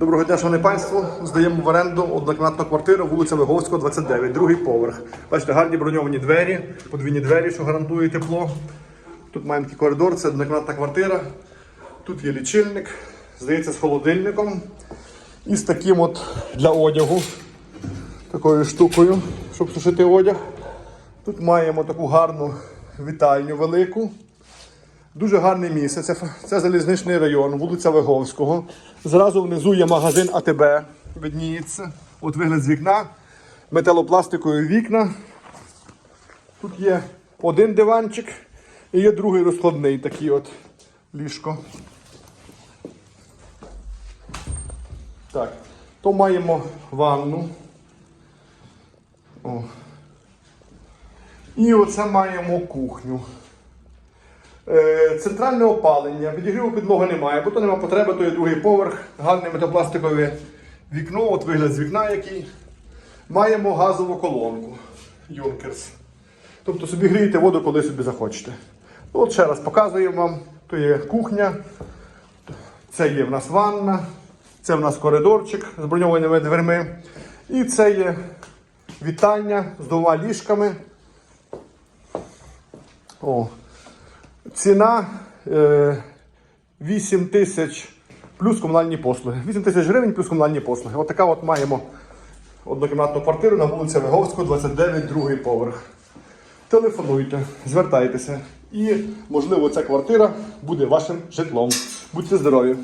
Доброго дня, шановне панство. Здаємо в оренду однокімнатну квартиру, вулиця Виговського, 29, другий поверх. Бачите, гарні броньовані двері, подвійні двері, що гарантує тепло. Тут маємо такий коридор, це однокімнатна квартира. Тут є лічильник, здається, з холодильником. І з таким от для одягу, такою штукою, щоб сушити одяг. Тут маємо таку гарну вітальню велику. Дуже гарне місце. Це, це залізничний район, вулиця Виговського. Зразу внизу є магазин АТБ, видніється. От вигляд з вікна, металопластикові вікна. Тут є один диванчик і є другий розкладний такий от ліжко. Так, то маємо ванну. О. І оце маємо кухню. Е, Центральне опалення, відігріву підлоги немає, бо то немає потреби, то є другий поверх, гарне метапластикове вікно, от вигляд з вікна який. Маємо газову колонку Юнкерс. Тобто собі грієте воду, коли собі захочете. Ну, От ще раз показуємо вам. То є кухня, це є в нас ванна, це в нас коридорчик з броньованими дверми. І це є вітальня з двома ліжками. О, Ціна е, 8 тисяч плюс комунальні послуги. 8 тисяч гривень плюс комунальні послуги. От така от маємо однокімнатну квартиру на вулиці Виговського, 29, другий поверх. Телефонуйте, звертайтеся. І, можливо, ця квартира буде вашим житлом. Будьте здорові!